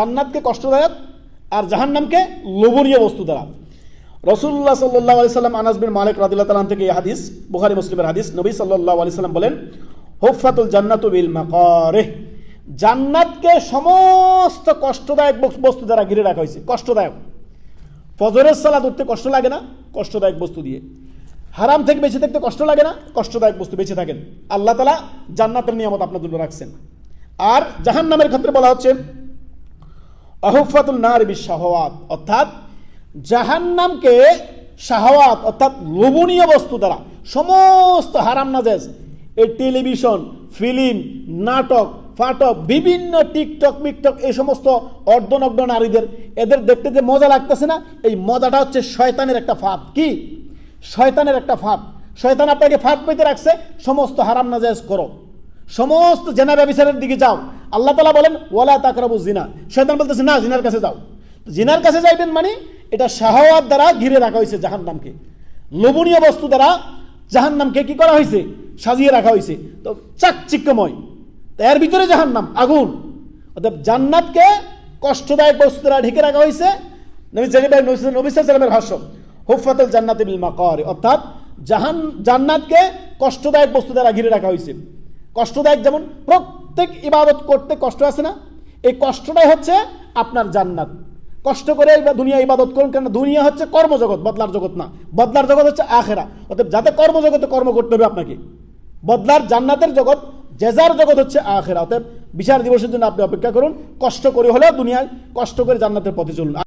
জান্নাতকে কষ্টদায়ক আর জাহান্নামকে লোভনীয় বস্তু দ্বারা। রসুল্লাহ সাল্লাহ আলি সাল্লাম আনাস বিন মালিক রাদিল্লাহ তালাম থেকে এই হাদিস, বুখারি মুসলিমের হাদিস, নবী সাল্লাহ আলি সাল্লাম বলেন হুফাতুল জান্নাতু বিল জান্নাতকে সমস্ত কষ্টদায়ক বস- বস্তু দ্বারা ঘিরে রাখা হয়েছে। কষ্টদায়ক। ফজরের সালাদ উঠতে কষ্ট লাগে না, কষ্টদায়ক বস্তু দিয়ে। হারাম থেকে বেঁচে থাকতে কষ্ট লাগে না, কষ্টদায়ক বস্তু বেঁচে থাকেন। আল্লাহ তালা জান্নাতের নিয়ামত আপনার জন্য রাখছেন। আর জাহান্নামের ক্ষেত্রে বলা হচ্ছে অহফাতুল নার বি শাহওয়াত অর্থাৎ জাহান্নামকে শাহওয়াত, অর্থাৎ লোভনীয় বস্তু দ্বারা, সমস্ত হারাম নাজেজ এই টেলিভিশন, ফিল্ম, নাটক, ফাটক, বিভিন্ন টিকটক, মিকটক, এই সমস্ত অর্ধনগ্ন নারীদের, এদের দেখতে যে মজা লাগতেছে না, এই মজাটা হচ্ছে শয়তানের একটা ফাঁদ। কি? শয়তানের একটা ফাঁদ। শয়তান আপনাকে ফাঁদ পেতে রাখছে, সমস্ত হারাম নাজায়েজ করো। সমস্ত জেনা ব্যবসারের দিকে যাও। আল্লাহ তালা বলেন, ওয়ালা তাকরাবু জিনা শয়তান বলতেছে, না জিনার কাছে যাও। জিনার কাছে যাইবেন মানে এটা শাহওয়াত দ্বারা ঘিরে রাখা হয়েছে জাহান নামকে লোভনীয় বস্তু দ্বারা জাহান নামকে কি করা হয়েছে সাজিয়ে রাখা হয়েছে তো চাকচিক্যময়। এর ভিতরে জাহান নাম আগুন। অর্থাৎ জান্নাতকে কষ্টদায়ক বস্তু দ্বারা ঢেকে রাখা হয়েছে ভাষ্য হুফাতুল জান্নাতে বিল অর্থাৎ জাহান, জান্নাতকে কষ্টদায়ক বস্তু দ্বারা ঘিরে রাখা হয়েছে কষ্টদায়ক যেমন প্রত্যেক ইবাদত করতে কষ্ট আছে না? এই কষ্টটাই হচ্ছে আপনার জান্নাত। কষ্ট করে দুনিয়া ইবাদত করুন কেন দুনিয়া হচ্ছে কর্মজগৎ, বদলার জগৎ না। বদলার জগৎ হচ্ছে আখেরা। অর্থাৎ যাতে কর্মজগতে কর্ম করতে হবে আপনাকে। বদলার জান্নাতের জগৎ জেজার জগৎ হচ্ছে আখেরা। অতএব বিচার দিবসের জন্য আপনি অপেক্ষা করুন। কষ্ট করে হলেও দুনিয়ায়, কষ্ট করে জান্নাতের পথে চলুন।